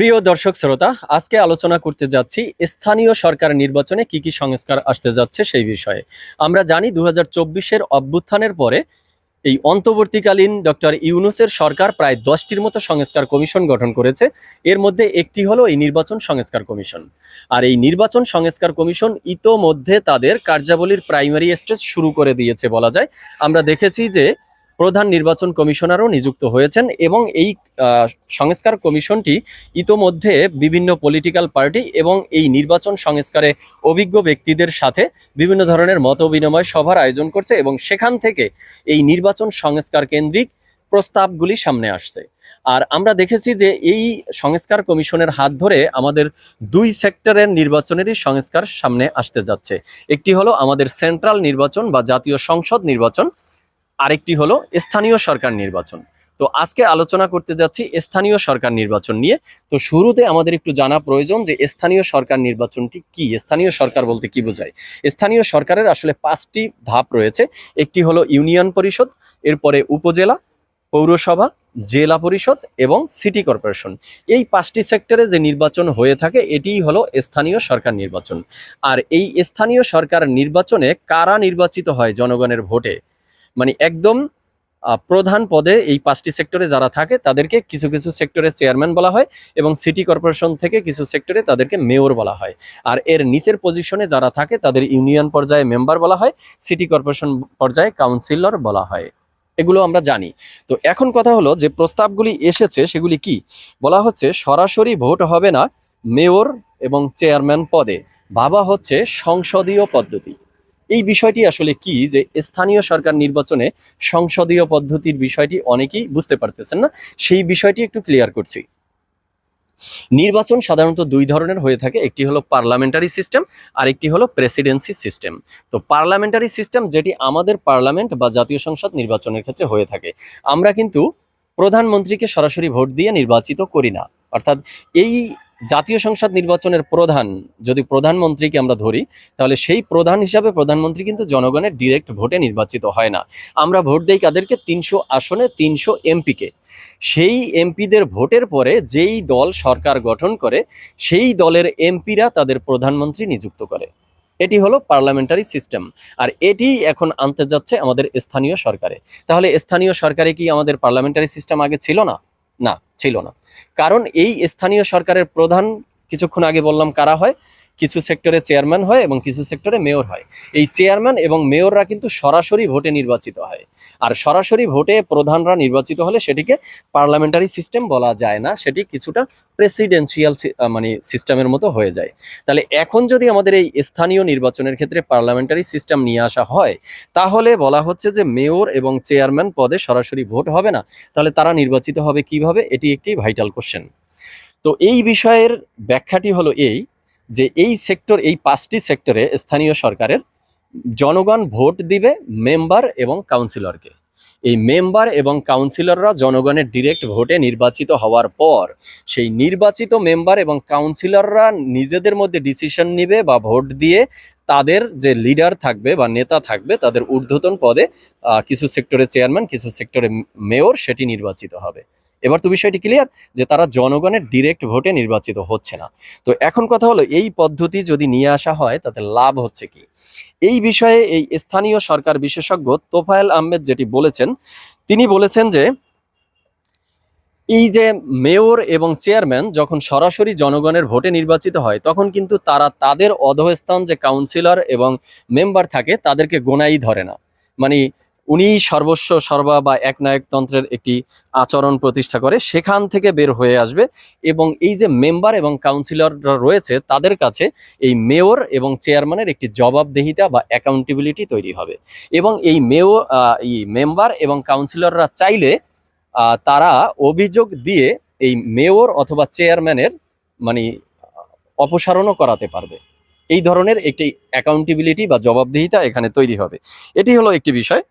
প্রিয় দর্শক শ্রোতা, আজকে আলোচনা করতে যাচ্ছি স্থানীয় সরকার নির্বাচনে কি কি সংস্কার আসতে যাচ্ছে সেই বিষয়ে। আমরা জানি দু হাজার অভ্যুত্থানের পরে এই অন্তর্বর্তীকালীন ডক্টর ইউনুসের সরকার প্রায় দশটির মতো সংস্কার কমিশন গঠন করেছে। এর মধ্যে একটি হলো এই নির্বাচন সংস্কার কমিশন। আর এই নির্বাচন সংস্কার কমিশন ইতোমধ্যে তাদের কার্যাবলীর প্রাইমারি স্টেজ শুরু করে দিয়েছে বলা যায়। আমরা দেখেছি যে প্রধান নির্বাচন কমিশনারও নিযুক্ত হয়েছেন এবং এই সংস্কার কমিশনটি ইতোমধ্যে বিভিন্ন পলিটিক্যাল পার্টি এবং এই নির্বাচন সংস্কারে অভিজ্ঞ ব্যক্তিদের সাথে বিভিন্ন ধরনের মত বিনিময় সভার আয়োজন করছে এবং সেখান থেকে এই নির্বাচন সংস্কার কেন্দ্রিক প্রস্তাবগুলি সামনে আসছে। আর আমরা দেখেছি যে এই সংস্কার কমিশনের হাত ধরে আমাদের দুই সেক্টরের নির্বাচনেরই সংস্কার সামনে আসতে যাচ্ছে। একটি হলো আমাদের সেন্ট্রাল নির্বাচন বা জাতীয় সংসদ নির্বাচন আরেকটি হলো স্থানীয় সরকার নির্বাচন। তো আজকে আলোচনা করতে যাচ্ছি স্থানীয় সরকার নির্বাচন নিয়ে। তো শুরুতে আমাদের একটু জানা প্রয়োজন যে স্থানীয় সরকার নির্বাচনটি কি? স্থানীয় সরকার বলতে কি বোঝায়? স্থানীয় সরকারের আসলে পাঁচটি ধাপ রয়েছে। একটি হলো ইউনিয়ন পরিষদ, এরপরে উপজেলা, পৌরসভা, জেলা পরিষদ এবং সিটি কর্পোরেশন। এই পাঁচটি সেক্টরে যে নির্বাচন হয়ে থাকে, এটিই হলো স্থানীয় সরকার নির্বাচন। আর এই স্থানীয় সরকার নির্বাচনে কারা নির্বাচিত হয় জনগণের ভোটে? মানে একদম প্রধান পদে এই পাঁচটি সেক্টরে যারা থাকে, তাদেরকে কিছু কিছু সেক্টরে চেয়ারম্যান বলা হয় এবং সিটি কর্পোরেশন থেকে কিছু সেক্টরে তাদেরকে মেয়র বলা হয়। আর এর নিচের পজিশনে যারা থাকে, তাদের ইউনিয়ন পর্যায়ে মেম্বার বলা হয়, সিটি কর্পোরেশন পর্যায়ে কাউন্সিলর বলা হয়। এগুলো আমরা জানি। তো এখন কথা হলো যে প্রস্তাবগুলি এসেছে, সেগুলি কি? বলা হচ্ছে সরাসরি ভোট হবে না, মেয়র এবং চেয়ারম্যান পদে। ভাবা হচ্ছে সংসদীয় পদ্ধতি। এই বিষয়টি আসলে কি? যে স্থানীয় সরকার নির্বাচনে সংসদীয় পদ্ধতির বিষয়টি অনেকেই বুঝতে পারতেছেন না। সেই বিষয়টি একটু ক্লিয়ার করছি। নির্বাচন সাধারণত দুই ধরনের হয়ে থাকে। একটি হলো পার্লামেন্টারি সিস্টেম আর একটি হলো প্রেসিডেন্সি সিস্টেম তো পার্লামেন্টারি সিস্টেম যেটি আমাদের পার্লামেন্ট বা জাতীয় সংসদ নির্বাচনের ক্ষেত্রে হয়ে থাকে। আমরা কিন্তু প্রধানমন্ত্রীকে সরাসরি ভোট দিয়ে নির্বাচিত করি না। অর্থাৎ এই জাতীয় সংসদ নির্বাচনের প্রধান, যদি প্রধানমন্ত্রীকে আমরা ধরি, তাহলে সেই প্রধান হিসাবে প্রধানমন্ত্রী কিন্তু জনগণের ডিরেক্ট ভোটে নির্বাচিত হয় না। আমরা ভোট দেই কাদেরকে? তিনশো আসনে তিনশো এমপিকে। সেই এমপিদের ভোটের পরে যেই দল সরকার গঠন করে, সেই দলের এমপিরা তাদের প্রধানমন্ত্রী নিযুক্ত করে। এটি হলো পার্লামেন্টারি সিস্টেম। আর এটি এখন আনতে যাচ্ছে আমাদের স্থানীয় সরকারে। তাহলে স্থানীয় সরকারে কি আমাদের পার্লামেন্টারি সিস্টেম আগে ছিল না? না। ছিল না। কারণ এই স্থানীয় সরকারের প্রধান কিছুক্ষণ আগে বললাম কারা হয় কিছু সেক্টরে চেয়ারম্যান হয় এবং কিছু সেক্টরে মেয়র হয়। এই চেয়ারম্যান এবং মেয়ররা কিন্তু সরাসরি ভোটে নির্বাচিত হয়। আর সরাসরি ভোটে প্রধানরা নির্বাচিত হলে সেটিকে পার্লামেন্টারি সিস্টেম বলা যায় না, সেটি কিছুটা প্রেসিডেন্সিয়াল মানে সিস্টেমের মতো হয়ে যায়। তাহলে এখন যদি আমাদের এই স্থানীয় নির্বাচনের ক্ষেত্রে পার্লামেন্টারি সিস্টেম নিয়ে আসা হয়, তাহলে বলা হচ্ছে যে মেয়র এবং চেয়ারম্যান পদে সরাসরি ভোট হবে না। তাহলে তারা নির্বাচিত হবে কীভাবে? এটি একটি ভাইটাল কোশ্চেন তো এই বিষয়ের ব্যাখ্যাটি হলো এই যে এই সেক্টর এই পাঁচটি সেক্টরে স্থানীয় সরকারের জনগণ ভোট দিবে মেম্বার এবং কাউন্সিলরকে এই মেম্বার এবং কাউন্সিলররা জনগণের ডিরেক্ট ভোটে নির্বাচিত হওয়ার পর সেই নির্বাচিত মেম্বার এবং কাউন্সিলররা নিজেদের মধ্যে ডিসিশন নিবে বা ভোট দিয়ে তাদের যে লিডার থাকবে বা নেতা থাকবে, তাদের ঊর্ধ্বতন পদে কিছু সেক্টরে চেয়ারম্যান কিছু সেক্টরে মেয়র সেটি নির্বাচিত হবে। এবার তো বিষয়টি ক্লিয়ার যে তারা জনগণের ডিরেক্ট ভোটে নির্বাচিত হচ্ছে না। তো এখন কথা হলো, এই পদ্ধতি যদি নিয়ে আসা হয়, তাতে লাভ হচ্ছে কি? এই বিষয়ে এই স্থানীয় সরকার বিশেষজ্ঞ তোফায়েল আহমেদ যেটি বলেছেন, তিনি বলেছেন যে এই যে মেয়র এবং চেয়ারম্যান যখন সরাসরি জনগণের ভোটে নির্বাচিত হয়, তখন কিন্তু তারা তাদের অধস্থান যে কাউন্সিলর এবং মেম্বার থাকে, তাদেরকে গোনাই ধরে না। মানে উনি সর্বস্ব, সর্বা বা একনায়কতন্ত্রের একটি আচরণ প্রতিষ্ঠা করে, সেখান থেকে বের হয়ে আসবে এবং এই যে মেম্বার এবং কাউন্সিলররা রয়েছে, তাদের কাছে এই মেয়র এবং চেয়ারম্যানের একটি জবাবদেহিতা বা অ্যাকাউন্টেবিলিটি তৈরি হবে এবং এই মেয়র এই মেম্বার এবং কাউন্সিলররা চাইলে তারা অভিযোগ দিয়ে এই মেয়র অথবা চেয়ারম্যানের মানে অপসারণও করাতে পারবে। এই ধরনের একটি অ্যাকাউন্টেবিলিটি বা জবাবদিহিতা এখানে তৈরি হবে। এটি হলো একটি বিষয়।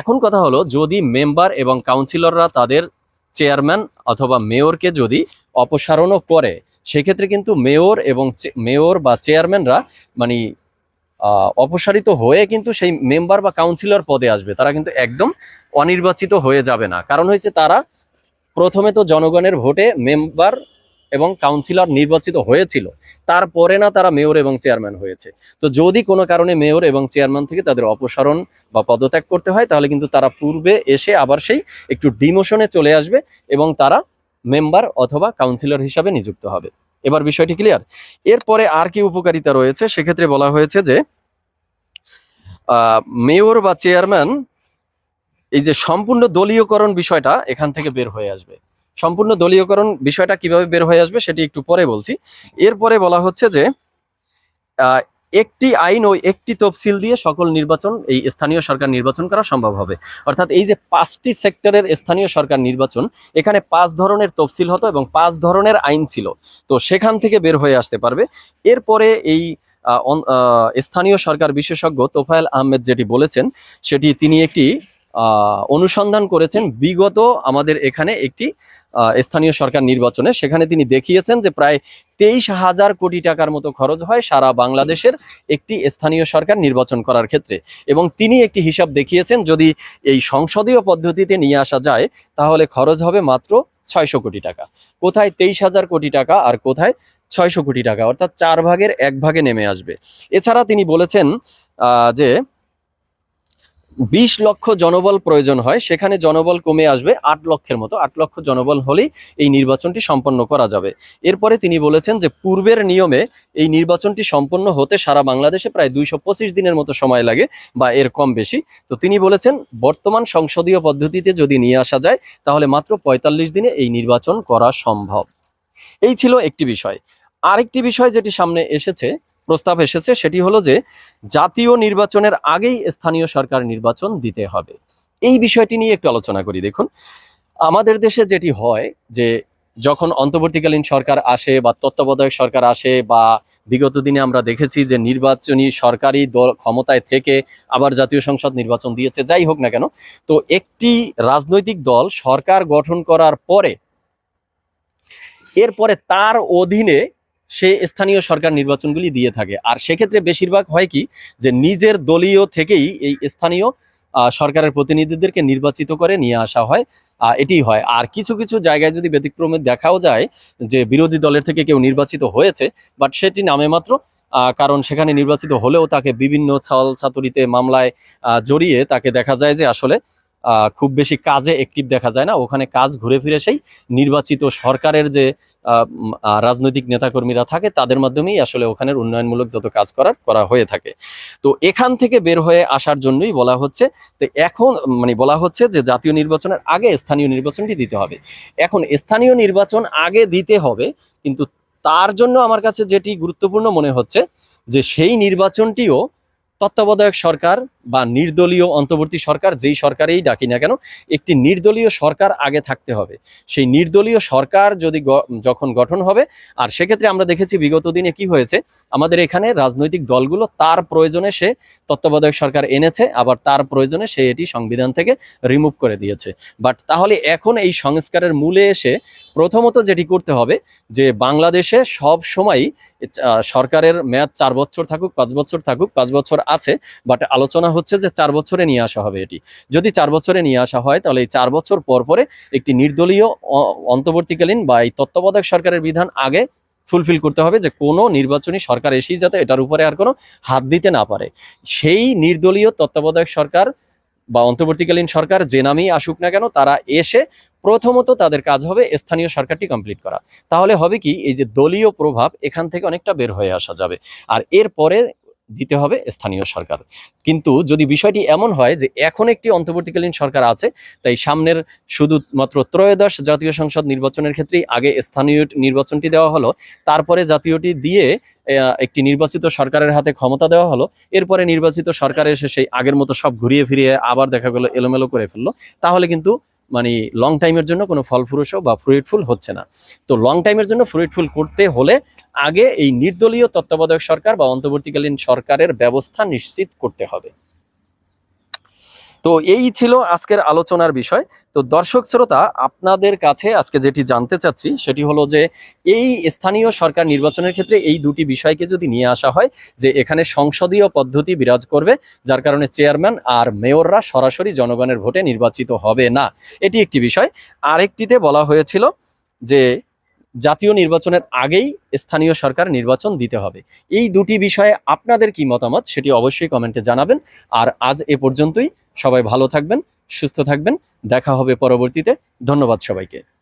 এখন কথা হলো, যদি মেম্বার এবং কাউন্সিলররা তাদের চেয়ারম্যান অথবা মেয়রকে যদি অপসারণও করে, সেক্ষেত্রে কিন্তু মেয়র এবং মেয়র বা চেয়ারম্যানরা মানে অপসারিত হয়ে কিন্তু সেই মেম্বার বা কাউন্সিলর পদে আসবে। তারা কিন্তু একদম অনির্বাচিত হয়ে যাবে না। কারণ হয়েছে তারা প্রথমে তো জনগণের ভোটে মেম্বার এবং কাউন্সিলর নির্বাচিত হয়েছিল। তারপরে না তারা মেয়র এবং চেয়ারম্যান হয়েছে। তো যদি কোনো কারণে মেয়র এবং চেয়ারম্যান থেকে তাদের অপসারণ বা পদত্যাগ করতে হয়, তাহলে কিন্তু তারা পূর্বে এসে আবার সেই একটু ডিমোশনে চলে আসবে এবং তারা মেম্বার অথবা কাউন্সিলর হিসাবে নিযুক্ত হবে। এবার বিষয়টি ক্লিয়ার। এরপরে আর কি উপকারিতা রয়েছে? সেক্ষেত্রে বলা হয়েছে যে মেয়র বা চেয়ারম্যান এই যে সম্পূর্ণ দলীয়করণ বিষয়টা এখান থেকে বের হয়ে আসবে। সম্পূর্ণ দলীয়করণ বিষয়টা কীভাবে বের হয়ে আসবে সেটি একটু পরে বলছি। এরপরে বলা হচ্ছে যে একটি আইন ও একটি তফসিল দিয়ে সকল নির্বাচন এই স্থানীয় সরকার নির্বাচন করা সম্ভব হবে। অর্থাৎ এই যে পাঁচটি সেক্টরের স্থানীয় সরকার নির্বাচন, এখানে পাঁচ ধরনের তফসিল হতো এবং পাঁচ ধরনের আইন ছিল। তো সেখান থেকে বের হয়ে আসতে পারবে। এরপরে এই স্থানীয় সরকার বিশেষজ্ঞ তোফায়েল আহমেদ যেটি বলেছেন, সেটি তিনি একটি অনুসন্ধান করেছেন। বিগত আমাদের এখানে একটি স্থানীয় সরকার নির্বাচনে, সেখানে তিনি দেখিয়েছেন যে প্রায় তেইশ হাজার কোটি টাকার মতো খরচ হয় সারা বাংলাদেশের একটি স্থানীয় সরকার নির্বাচন করার ক্ষেত্রে। এবং তিনি একটি হিসাব দেখিয়েছেন, যদি এই সংসদীয় পদ্ধতিতে নিয়ে আসা যায়, তাহলে খরচ হবে মাত্র ছয়শো কোটি টাকা। কোথায় তেইশ হাজার কোটি টাকা আর কোথায় ছয়শো কোটি টাকা? অর্থাৎ চার ভাগের এক ভাগে নেমে আসবে। এছাড়া তিনি বলেছেন যে বিশ লক্ষ জনবল প্রয়োজন হয়, সেখানে জনবল কমে আসবে আট লক্ষের মতো। আট লক্ষ জনবল হলেই এই নির্বাচনটি সম্পন্ন করা যাবে। এরপরে তিনি বলেছেন যে, পূর্বের নিয়মে এই নির্বাচনটি সম্পন্ন হতে সারা বাংলাদেশে প্রায় দুইশো পঁচিশ দিনের মতো সময় লাগে বা এর কম বেশি। তো তিনি বলেছেন, বর্তমান সংসদীয় পদ্ধতিতে যদি নিয়ে আসা যায়, তাহলে মাত্র পঁয়তাল্লিশ দিনে এই নির্বাচন করা সম্ভব। এই ছিল একটি বিষয়। আরেকটি বিষয় যেটি সামনে এসেছে প্রস্তাব এসেছে, সেটি হলো যে জাতীয় নির্বাচনের আগেই স্থানীয় সরকার নির্বাচন দিতে হবে। এই বিষয়টি নিয়ে একটু আলোচনা করি, দেখুন। আমাদের দেশে যেটি হয় যে যখন অন্তর্বর্তীকালীন সরকার আসে বা তত্ত্বাবধায়ক সরকার আসে বা বিগত দিনে আমরা দেখেছি যে নির্বাচনী সরকারি দল ক্ষমতায় থেকে আবার জাতীয় সংসদ নির্বাচন দিয়েছে, যাই হোক না কেন, তো একটি রাজনৈতিক দল সরকার গঠন করার পরে, এরপরে তার অধীনে সে স্থানীয় সরকার নির্বাচনগুলি দিয়ে থাকে। আর সেক্ষেত্রে বেশিরভাগ হয় কি, যে নিজের দলীয় থেকেই এই স্থানীয় সরকারের প্রতিনিধিদেরকে নির্বাচিত করে নিয়ে আসা হয় এটি হয়। আর কিছু কিছু জায়গায় যদি ব্যতিক্রমে দেখাও যায়, যে বিরোধী দলের থেকে কেউ নির্বাচিত হয়েছে, বাট সেটি নামে মাত্র কারণ সেখানে নির্বাচিত হলেও তাকে বিভিন্ন ছল ছাতুরিতে মামলায় জড়িয়ে তাকে দেখা যায় যে আসলে খুব বেশি কাজে অ্যাক্টিভ দেখা যায় না। ওখানে কাজ ঘুরে ফিরে সেই নির্বাচিত সরকারের যে রাজনৈতিক নেতাকর্মীরা থাকে, তাদের মাধ্যমেই আসলে ওখানের উন্নয়নমূলক যত কাজ করার, করা হয়ে থাকে। তো এখান থেকে বের হয়ে আসার জন্যই বলা হচ্ছে, তো এখন মানে বলা হচ্ছে যে, জাতীয় নির্বাচনের আগে স্থানীয় নির্বাচনটি দিতে হবে। এখন স্থানীয় নির্বাচন আগে দিতে হবে, কিন্তু তার জন্য আমার কাছে যেটি গুরুত্বপূর্ণ মনে হচ্ছে, যে সেই নির্বাচনটিও তত্ত্বাবধায়ক সরকার বা নির্দলীয় অন্তর্বর্তী সরকার, যেই সরকারেই ডাকি না কেন, একটি নির্দলীয় সরকার আগে থাকতে হবে। সেই নির্দলীয় সরকার যদি যখন গঠন হবে, আর সেক্ষেত্রে আমরা দেখেছি বিগত দিনে কি হয়েছে, আমাদের এখানে রাজনৈতিক দলগুলো তার প্রয়োজনে সে তত্ত্বাবধায়ক সরকার এনেছে, আবার তার প্রয়োজনে সে এটি সংবিধান থেকে রিমুভ করে দিয়েছে। বাট তাহলে এখন এই সংস্কারের মূলে এসে প্রথমত যেটি করতে হবে, যে বাংলাদেশে সব সময় সরকারের মেয়াদ চার বছর থাকুক, পাঁচ বছর থাকুক, পাঁচ বছর আছে, বাট আলোচনা হচ্ছে যে চার বছরে নিয়ে আসা হবে এটি। যদি চার বছরে নিয়ে আসা হয়, তাহলে এই চার বছর পর পরে একটি নির্দলীয় অন্তর্বর্তীকালীন বা এই তত্ত্বাবধায়ক সরকারের বিধান আগে ফুলফিল করতে হবে যে কোনো নির্বাচনী সরকার এসেই যাতে এটার উপরে আর কোনো হাত দিতে না পারে। সেই নির্দলীয় তত্ত্বাবধায়ক সরকার বা অন্তর্বর্তীকালীন সরকার যে নামেই আসুক না কেন, তারা এসে প্রথমত তাদের কাজ হবে স্থানীয় সরকারটি কমপ্লিট করা। তাহলে হবে কি, এই যে দলীয় প্রভাব এখান থেকে অনেকটা বের হয়ে আসা যাবে। আর এরপরে দিতে হবে স্থানীয় সরকার। কিন্তু যদি বিষয়টি এমন হয় যে এখন একটি অন্তর্বর্তীকালীন সরকার আছে, তাই সামনের শুধুমাত্র ত্রয়োদশ জাতীয় সংসদ নির্বাচনের ক্ষেত্রেই আগে স্থানীয় নির্বাচনটি দেওয়া হলো, তারপরে জাতীয়টি দিয়ে একটি নির্বাচিত সরকারের হাতে ক্ষমতা দেওয়া হলো, এরপরে নির্বাচিত সরকার এসে সেই আগের মতো সব ঘুরিয়ে ফিরিয়ে আবার দেখা গেলো এলোমেলো করে ফেলল, তাহলে কিন্তু মানে লং টাইমের জন্য কোনো ফল ফুরুষও বা ফ্রুইটফুল হচ্ছে না। তো লং টাইমের জন্য ফ্রুইটফুল করতে হলে আগে এই নির্দলীয় তত্ত্বাবধায়ক সরকার বা অন্তর্বর্তীকালীন সরকারের ব্যবস্থা নিশ্চিত করতে হবে। তো এই ছিল আজকের আলোচনার বিষয়। তো দর্শক শ্রোতা, আপনাদের কাছে আজকে যেটি জানতে চাচ্ছি, সেটি হলো যে এই স্থানীয় সরকার নির্বাচনের ক্ষেত্রে এই দুটি বিষয়কে যদি নিয়ে আসা হয়, যে এখানে সংসদীয় পদ্ধতি বিরাজ করবে, যার কারণে চেয়ারম্যান আর মেয়ররা সরাসরি জনগণের ভোটে নির্বাচিত হবে না। এটি একটি বিষয়। আরেকটিতে বলা হয়েছিল যে জাতীয় নির্বাচনের আগেই স্থানীয় সরকার নির্বাচন দিতে হবে। এই দুটি বিষয়ে আপনাদের কি মতামত সেটি অবশ্যই কমেন্টে জানাবেন। আর আজ এ পর্যন্তই। সবাই ভালো থাকবেন, সুস্থ থাকবেন। দেখা হবে পরবর্তীতে। ধন্যবাদ সবাইকে।